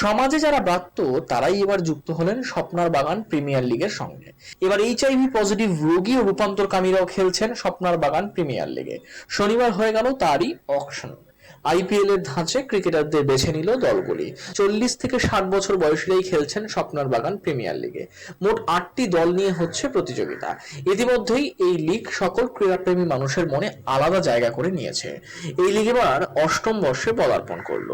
সমাজে যারা ব্রাত্য তারাই এবার যুক্ত হলেন স্বপ্নার বাগান প্রিমিয়ার লিগের সঙ্গে। এবার এইচআইভি পজিটিভ রোগী ও রূপান্তরকামীরাও খেলছেন স্বপ্নার বাগান প্রিমিয়ার লিগে। শনিবার হয়ে গেল তারই অকশন। আইপিএল এর ধাঁচে ক্রিকেটারদের বেছে নিল দলগুলি। চল্লিশ থেকে ষাট বছর বয়সীরাই খেলছেন স্বপ্নার বাগান প্রিমিয়ার লিগে। মোট আটটি দল নিয়ে হচ্ছে প্রতিযোগিতা। ইতিমধ্যেই এই লিগ সকল ক্রীড়াপ্রেমী মানুষের মনে আলাদা জায়গা করে নিয়েছে। এই লিগ এবার অষ্টম বর্ষে পদার্পণ করল।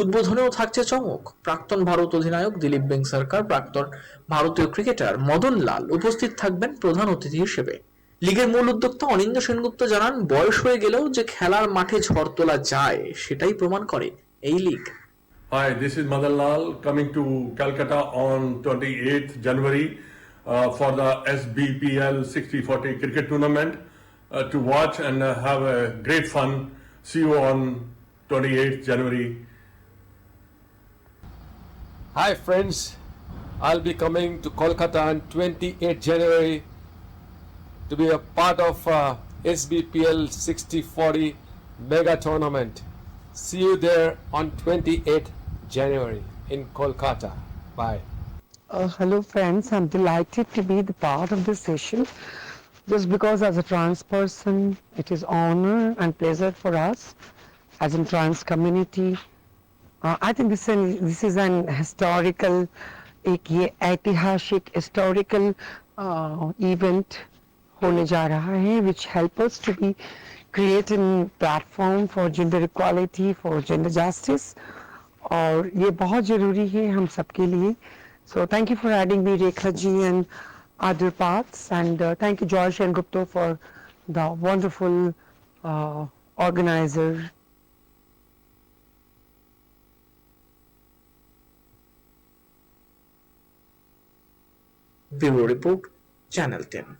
উদ্বোধনেও থাকছে চমক। প্রাক্তন ভারত অধিনায়ক দিলীপ বেং সরকার প্রাক্তন ভারতীয় ক্রিকেটার মদন লাল উপস্থিত থাকবেন প্রধান অতিথি হিসেবে। লিগের মূল উদ্যোক্তা অনিন্দ সেনগুপ্ত জানান বয়স হয়ে গেলেও যে খেলার মাঠে ঝড় তোলা যায় সেটাই প্রমাণ করে এই league Hi, this is Madan Lal coming to Calcutta on 28th January uh, for the SBPL 60-40 cricket tournament uh, to watch and uh, have a great fun. See you on 28th January. Hi friends, I'll be coming to Kolkata on 28 January to be a part of uh, SBPL 60-40 mega tournament. See you there on 28 January in Kolkata. Bye. Uh, hello friends, I'm delighted to be the part of this session just because as a trans person it is honor and pleasure for us as in trans community. Uh, I think this, an, this is an historical, एक ये ऐतिहासिक historical uh, event होने जा रहा है which helpers to be create in platform for gender equality for gender justice और ये बहुत ज़रूरी है हम सबके लिए। So thank you for adding me Rekha ji and other parts and thank you George and Gupto for the wonderful organiser bureau report channel तेरा